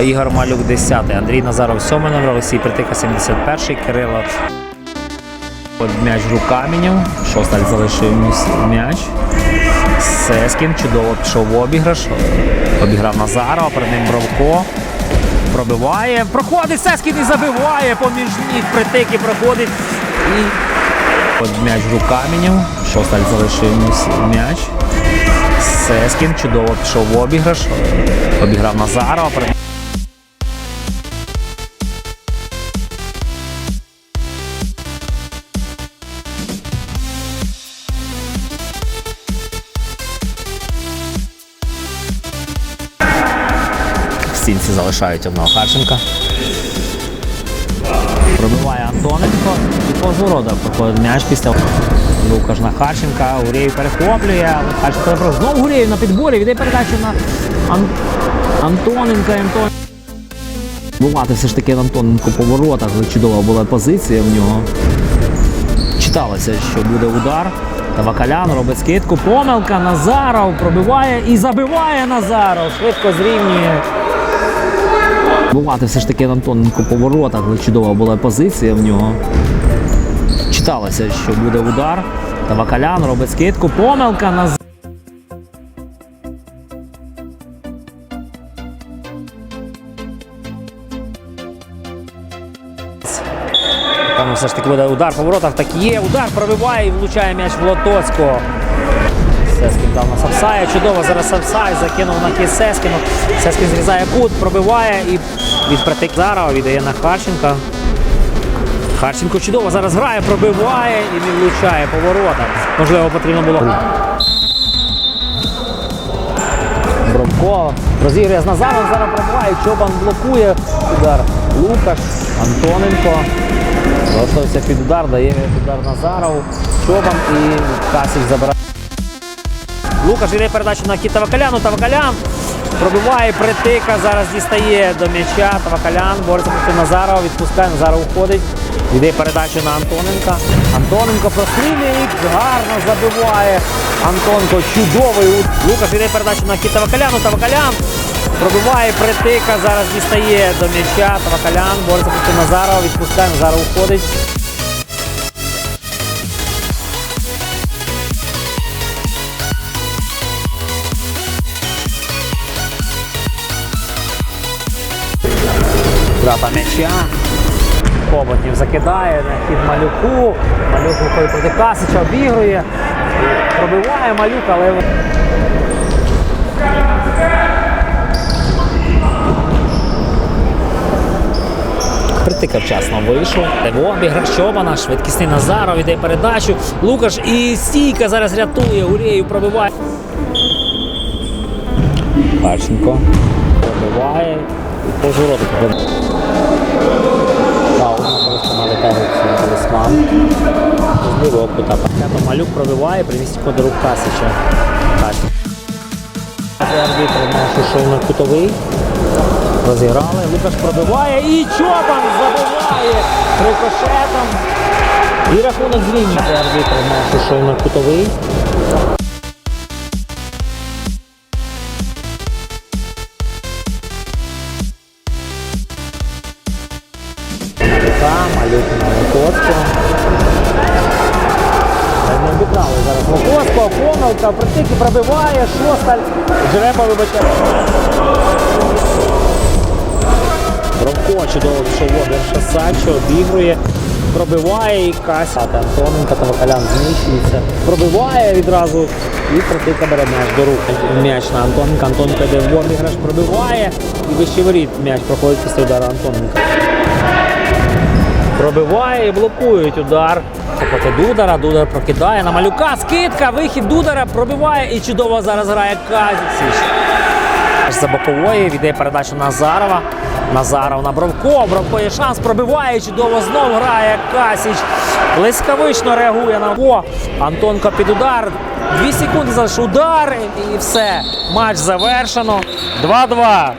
Ігор Малюк 10, Андрій Назаров 7 номер, Олексій Притика 71, Кирило. М'яч в рук Шосталь залишив м'яч. Сескін чудово пішов в обіграш. Обіграв Назарова, перед ним Бровко. Пробиває. Проходить Сескін і забиває. Поміж ніг притики проходить. І м'яч в рук Шосталь залишив м'яч. Сескін чудово пішов в обіграш. Обіграв Назарова. перед стінці залишають одного Харченка. Пробиває Антоненко і поза рода проходить м'яч після Лукаш на Харченка. Гурєєв перехоплює, але Харченко забрав. Знову Гурєєв на підборі, віддає передачу на Ан... Антоненка. Антон... Бувати все ж таки Антоненко по воротах, чудова була позиція в нього. Читалося, що буде удар. Тавакалян робить скидку. Помилка. Назаров пробиває і забиває Назаров. Швидко зрівнює. Бувати все ж таки Антоненко по воротах, але чудова була позиція в нього. Читалося, що буде удар. Тавакалян робить скидку. Помилка. Назаров. Там все ж таки буде удар по воротах. Так є. Удар пробиває і влучає м'яч в Лотоцького. Сескін дав на Сапсая. Чудово зараз Сапсай закинув на кіс Сескіну. Сескін зрізає кут, пробиває і від Претикзарова віддає на Харченка. Харченко чудово зараз грає, пробиває і не влучає по воротах. Можливо, потрібно було. Бровко розігрує з Назаром, зараз пробиває, Чобан блокує удар. Лукаш, Антоненко. Залишився під удар, дає удар Назарову. Чобан і Касік забирає. Лукаш іде передачу на хід Тавакаляну. Тавакалян пробиває притика, зараз дістає до м'яча. Тавакалян бореться проти Назарова, відпускає, Назаров уходить. Йде передачу на Антоненка. Антоненко прострілює гарно забиває. Антоненко чудовий. Лукаш іде передачу на хід Тавакаляну. Тавакалян пробиває притика, зараз дістає до м'яча. Тавакалян бореться проти Назарова, відпускає, Назаров уходить. Втрата м'яча. Хоботнів закидає хід малюку. Малюк виходить проти Касича, обігрує. Пробиває малюк, але. Притика вчасно вийшов. Лево обіграш Чобана, швидкісний Назаров іде передачу. Лукаш і стійка зараз рятує. Гурєю пробиває. Харченко пробиває. І кута. Пакетом Малюк пробиває, примістить рук Касича. Касич. Арбітр наш йшов на кутовий. Розіграли. Лукаш пробиває і Чобан забиває рикошетом. І рахунок зрівнює. Арбітр наш йшов на кутовий. Малюк на Лукоцького. Не обіграли зараз Лукоцького, помилка, притики пробиває, шосталь. Джерепа вибачає. Бровко чудово пішов обір Шасачо, обігрує, пробиває і Кася. Антоненко та Вакалян зміщується. Пробиває відразу і протика бере м'яч до рук. М'яч на Антоненка. Антоненко йде в обіграш, пробиває і вище воріт м'яч проходить після удару Антоненка. Пробиває і блокують удар. Проти Дудара, Дудар прокидає на малюка. Скидка, вихід Дудара пробиває і чудово зараз грає Казіч. За бокової віддає передачу Назарова. Назаров на Бровко. Бровко є шанс, пробиває чудово. Знов грає Касіч. Блискавично реагує на О. Антонко під удар. Дві секунди залиш удар і все. Матч завершено. 2-2.